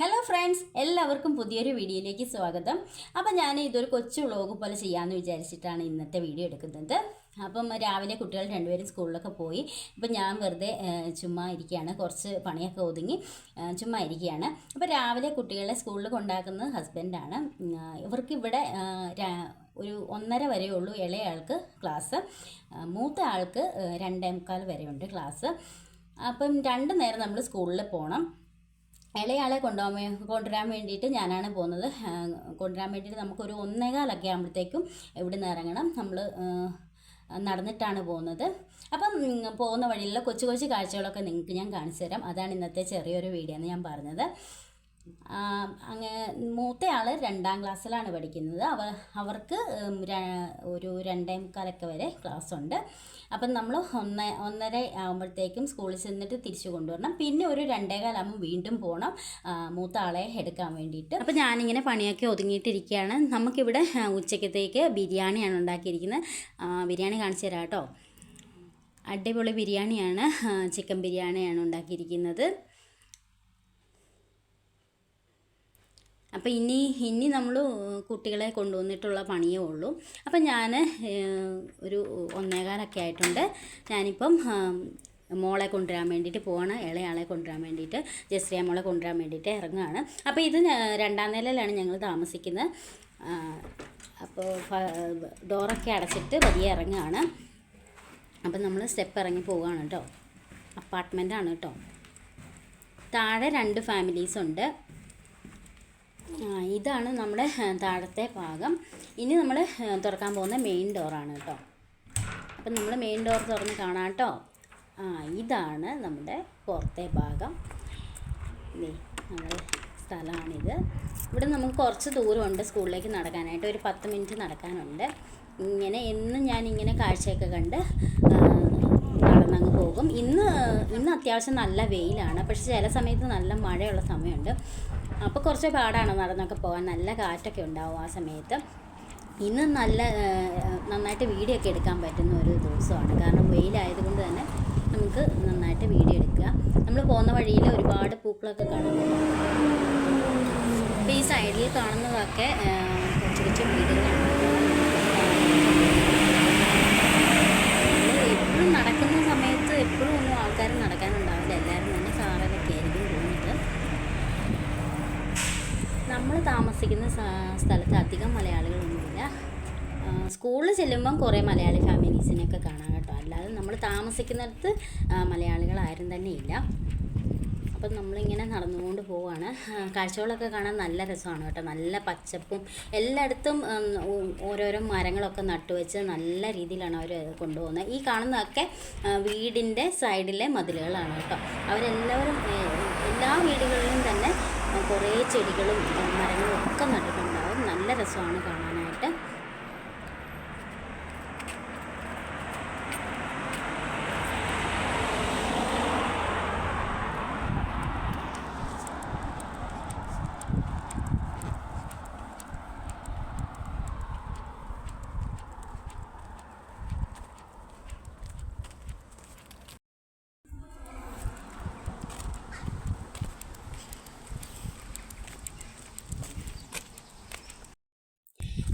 Hello friends എല്ലാവർക്കും പുതിയൊരു വീഡിയോയിലേക്ക് സ്വാഗതം. അപ്പം ഞാൻ ഇതൊരു കൊച്ചു വ്ളോഗ് പോലെ ചെയ്യാമെന്ന് വിചാരിച്ചിട്ടാണ് ഇന്നത്തെ വീഡിയോ എടുക്കുന്നത്. അപ്പം രാവിലെ കുട്ടികൾ രണ്ടുപേരും സ്കൂളിലൊക്കെ പോയി. ഇപ്പം ഞാൻ വെറുതെ ചുമ്മാ ഇരിക്കുകയാണ്. കുറച്ച് പണിയൊക്കെ ഒതുങ്ങി ചുമ്മാ ഇരിക്കുകയാണ്. അപ്പം രാവിലെ കുട്ടികളെ സ്കൂളിൽ കൊണ്ടാക്കുന്നത് ഹസ്ബൻഡാണ് ഇവർക്ക് ഇവിടെ ഒരു ഒന്നര വരെ ഉള്ളൂ ഇളയ ആൾക്ക് ക്ലാസ് മൂത്ത ആൾക്ക് രണ്ടേമുക്കാൽ രണ്ടേ മുക്കാൽ വരെയുണ്ട് ക്ലാസ് അപ്പം രണ്ട് നേരം നമ്മൾ സ്കൂളിൽ പോകണം ഇളയാളെ കൊണ്ടുപോകാൻ കൊണ്ടുവരാൻ വേണ്ടിയിട്ട് ഞാനാണ് പോകുന്നത്. കൊണ്ടുവരാൻ വേണ്ടിയിട്ട് നമുക്കൊരു ഒന്നേകാലൊക്കെ ആകുമ്പോഴത്തേക്കും ഇവിടെ നിന്ന് ഇറങ്ങണം നമ്മൾ നടന്നിട്ടാണ് പോകുന്നത്. അപ്പം പോകുന്ന വഴിയിലുള്ള കൊച്ചു കൊച്ചു കാഴ്ചകളൊക്കെ നിങ്ങൾക്ക് ഞാൻ കാണിച്ചു തരാം. അതാണ് ഇന്നത്തെ ചെറിയൊരു വീഡിയോ എന്ന് ഞാൻ പറഞ്ഞത്. അങ്ങ് മൂത്തയാൾ രണ്ടാം ക്ലാസ്സിലാണ് പഠിക്കുന്നത്. അവ അവർക്ക് ഒരു രണ്ടേ മുക്കാലൊക്കെ വരെ ക്ലാസ് ഉണ്ട് അപ്പം നമ്മൾ ഒന്ന് ഒന്നര ആകുമ്പോഴത്തേക്കും സ്കൂളിൽ ചെന്നിട്ട് തിരിച്ചു കൊണ്ടുവരണം. പിന്നെ ഒരു രണ്ടേകാലാകുമ്പോൾ വീണ്ടും പോകണം മൂത്ത ആളെ എടുക്കാൻ വേണ്ടിയിട്ട്. അപ്പം ഞാനിങ്ങനെ പണിയൊക്കെ ഒതുങ്ങിയിട്ടിരിക്കുകയാണ്. നമുക്കിവിടെ ഉച്ചക്കത്തേക്ക് ബിരിയാണിയാണ് ഉണ്ടാക്കിയിരിക്കുന്നത്. ബിരിയാണി കാണിച്ചു തരാം കേട്ടോ. അടിപൊളി ബിരിയാണിയാണ് ചിക്കൻ ബിരിയാണിയാണ് ഉണ്ടാക്കിയിരിക്കുന്നത്. അപ്പോൾ ഇനി ഇനി നമ്മൾ കുട്ടികളെ കൊണ്ടുവന്നിട്ടുള്ള പണിയേ ഉള്ളൂ. അപ്പം ഞാൻ ഒരു ഒന്നേകാലൊക്കെ ആയിട്ടുണ്ട്. ഞാനിപ്പം മോളെ കൊണ്ടുവരാൻ വേണ്ടിയിട്ട് പോവാണ്. ഇളയാളെ കൊണ്ടുവരാൻ വേണ്ടിയിട്ട് ജസ്രിയ മോളെ കൊണ്ടുവരാൻ വേണ്ടിയിട്ട് ഇറങ്ങുകയാണ് അപ്പോൾ ഇത് രണ്ടാം നിലയിലാണ് ഞങ്ങൾ താമസിക്കുന്നത്. അപ്പോൾ ഡോറൊക്കെ അടച്ചിട്ട് വലിയ ഇറങ്ങുകയാണ് അപ്പം നമ്മൾ സ്റ്റെപ്പ് ഇറങ്ങി പോവുകയാണ് കേട്ടോ. അപ്പാർട്ട്മെന്റാണ് കേട്ടോ. താഴെ രണ്ട് ഫാമിലീസ് ഉണ്ട്. ഇതാണ് നമ്മുടെ താഴത്തെ ഭാഗം. ഇനി നമ്മൾ തുറക്കാൻ പോകുന്ന മെയിൻ ഡോറാണ് കേട്ടോ. അപ്പം നമ്മൾ മെയിൻ ഡോർ തുറന്ന് കാണാം കേട്ടോ. ആ ഇതാണ് നമ്മുടെ പുറത്തെ ഭാഗം. നമ്മുടെ സ്ഥലമാണിത്. ഇവിടെ നമുക്ക് കുറച്ച് ദൂരമുണ്ട് സ്കൂളിലേക്ക് നടക്കാനായിട്ട്. ഒരു പത്ത് മിനിറ്റ് നടക്കാനുണ്ട്. ഇങ്ങനെ എന്നും ഞാൻ ഇങ്ങനെ കാഴ്ചയൊക്കെ കണ്ട് നടന്നങ്ങ് പോകും. ഇന്ന് ഇന്ന് അത്യാവശ്യം നല്ല വെയിലാണ്. പക്ഷെ ചില സമയത്ത് നല്ല മഴയുള്ള സമയമുണ്ട്. അപ്പോൾ കുറച്ച് പാടാണ് നടന്നൊക്കെ പോകാൻ. നല്ല കാറ്റൊക്കെ ഉണ്ടാവും ആ സമയത്ത്. ഇന്ന് നല്ല നന്നായിട്ട് വീഡിയോ ഒക്കെ എടുക്കാൻ പറ്റുന്ന ഒരു ദിവസമാണ്. കാരണം വെയിലായതുകൊണ്ട് തന്നെ നമുക്ക് നന്നായിട്ട് വീഡിയോ എടുക്കുക. നമ്മൾ പോകുന്ന വഴിയിൽ ഒരുപാട് പൂക്കളൊക്കെ കാണുന്നുണ്ട്. അപ്പോൾ ഈ സൈഡിൽ കാണുന്നതൊക്കെ കൊച്ചു കൊച്ചു വീടുകളാണ്. താമസിക്കുന്ന സ്ഥലത്ത് അധികം മലയാളികളൊന്നുമില്ല. സ്കൂളിൽ ചെല്ലുമ്പം കുറേ മലയാളി ഫാമിലീസിനെയൊക്കെ കാണാം കേട്ടോ. അല്ലാതെ നമ്മൾ താമസിക്കുന്നിടത്ത് മലയാളികൾ ആരും തന്നെ ഇല്ല അപ്പം നമ്മളിങ്ങനെ നടന്നുകൊണ്ട് ആ, കാഴ്ചകളൊക്കെ കാണാൻ നല്ല രസമാണ് കേട്ടോ. നല്ല പച്ചപ്പും എല്ലായിടത്തും ഓരോരോ മരങ്ങളൊക്കെ നട്ടുവെച്ച് നല്ല രീതിയിലാണ് അവർ കൊണ്ടുപോകുന്നത്. ഈ കാണുന്നതൊക്കെ വീടിന്റെ സൈഡിലെ മതിലുകളാണ് കേട്ടോ. അവരെല്ലാവരും എല്ലാ വീടുകളിലും തന്നെ കുറേ ചെടികളും മരങ്ങളും ഒക്കെ നട്ടിട്ടുണ്ടാവും. നല്ല രസമാണ് കാണാനായിട്ട്.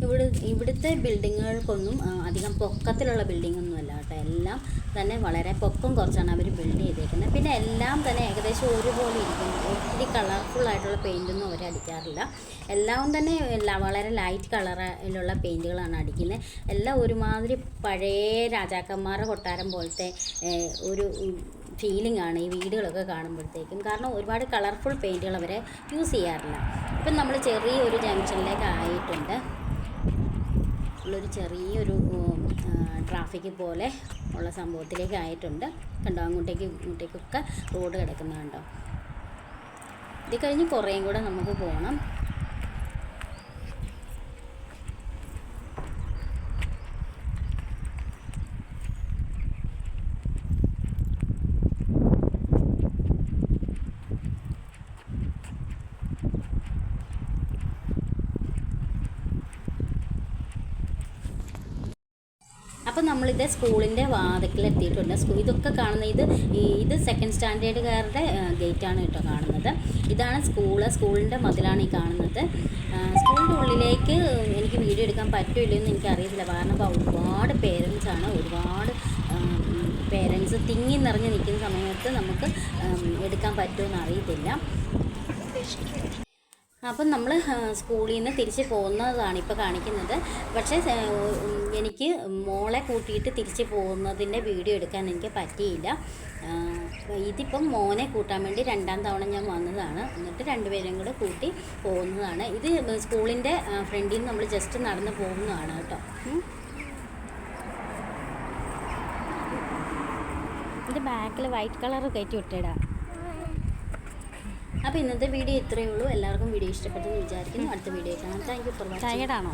ഇവിടെ ഇവിടുത്തെ ബിൽഡിങ്ങുകൾക്കൊന്നും അധികം പൊക്കത്തിലുള്ള ബിൽഡിംഗ് ഒന്നും അല്ല കേട്ടോ. എല്ലാം തന്നെ വളരെ പൊക്കം കുറച്ചാണ് അവർ ബിൽഡ് ചെയ്തേക്കുന്നത്. പിന്നെ എല്ലാം തന്നെ ഏകദേശം ഒരുപോലെ ഇരിക്കും ഒത്തിരി കളർഫുൾ ആയിട്ടുള്ള പെയിന്റൊന്നും അവർ അടിക്കാറില്ല. എല്ലാം തന്നെ വളരെ ലൈറ്റ് കളറിലുള്ള പെയിന്റുകളാണ് അടിക്കുന്നത്. എല്ലാം ഒരുമാതിരി പഴയ രാജാക്കന്മാരുടെ കൊട്ടാരം പോലത്തെ ഒരു ഫീലിംഗ് ആണ് ഈ വീടുകളൊക്കെ കാണുമ്പോഴത്തേക്കും. കാരണം ഒരുപാട് കളർഫുൾ പെയിന്റുകൾ അവരെ യൂസ് ചെയ്യാറില്ല. ഇപ്പം നമ്മൾ ചെറിയൊരു ജംഗ്ഷനിലേക്ക് ആയിട്ടുണ്ട് ഉള്ളൊരു ചെറിയൊരു ട്രാഫിക് പോലെ ഉള്ള സംഭവത്തിലേക്ക് ആയിട്ടുണ്ട് കണ്ടോ അങ്ങോട്ടേക്ക് ഇങ്ങോട്ടേക്കൊക്കെ റോഡ് കിടക്കുന്നുണ്ടോ. ഇത് കഴിഞ്ഞ് കുറേയും കൂടെ നമുക്ക് പോകണം അപ്പോൾ നമ്മളിത് സ്കൂളിന്റെ വാതിക്കൽ എത്തിയിട്ടുണ്ട് ഇതൊക്കെ കാണുന്ന ഇത് ഇത് സെക്കൻഡ് സ്റ്റാൻഡേർഡുകാരുടെ ഗേറ്റാണ് കേട്ടോ കാണുന്നത്. ഇതാണ് സ്കൂൾ. സ്കൂളിന്റെ മതിലാണ് ഈ കാണുന്നത്. സ്കൂളിന്റെ ഉള്ളിലേക്ക് എനിക്ക് വീഡിയോ എടുക്കാൻ പറ്റുമോ എന്ന് എനിക്കറിയില്ല കാരണം ഇപ്പോൾ ഒരുപാട് പേരൻസാണ് ഒരുപാട് പേരൻസ് തിങ്ങി നിറഞ്ഞ് നിൽക്കുന്ന സമയത്ത് നമുക്ക് എടുക്കാൻ പറ്റുമോ അറിയത്തില്ല. അപ്പം നമ്മൾ സ്കൂളിൽ നിന്ന് തിരിച്ച് പോകുന്നതാണ് ഇപ്പോൾ കാണിക്കുന്നത്. പക്ഷേ എനിക്ക് മോളെ കൂട്ടിയിട്ട് തിരിച്ച് പോകുന്നതിന്റെ വീഡിയോ എടുക്കാൻ എനിക്ക് പറ്റിയില്ല. ഇതിപ്പം മോനെ കൂട്ടാൻ വേണ്ടി രണ്ടാം തവണ ഞാൻ വന്നതാണ്. എന്നിട്ട് രണ്ടുപേരും കൂടെ കൂട്ടി പോകുന്നതാണ്. ഇത് സ്കൂളിന്റെ ഫ്രണ്ടിൽ നിന്ന് നമ്മൾ ജസ്റ്റ് നടന്ന് പോകുന്നതാണ് കേട്ടോ. ഇത് ബാക്കിൽ വൈറ്റ് കളർ കയറ്റി വിട്ടേടാ. അപ്പോൾ ഇന്നത്തെ വീഡിയോ ഇത്രയേ ഉള്ളൂ. എല്ലാവർക്കും വീഡിയോ ഇഷ്ടപ്പെട്ടെന്ന് വിചാരിക്കുന്നു. അടുത്ത വീഡിയോ കാണാം. Thank you for watching ടയർഡാണോ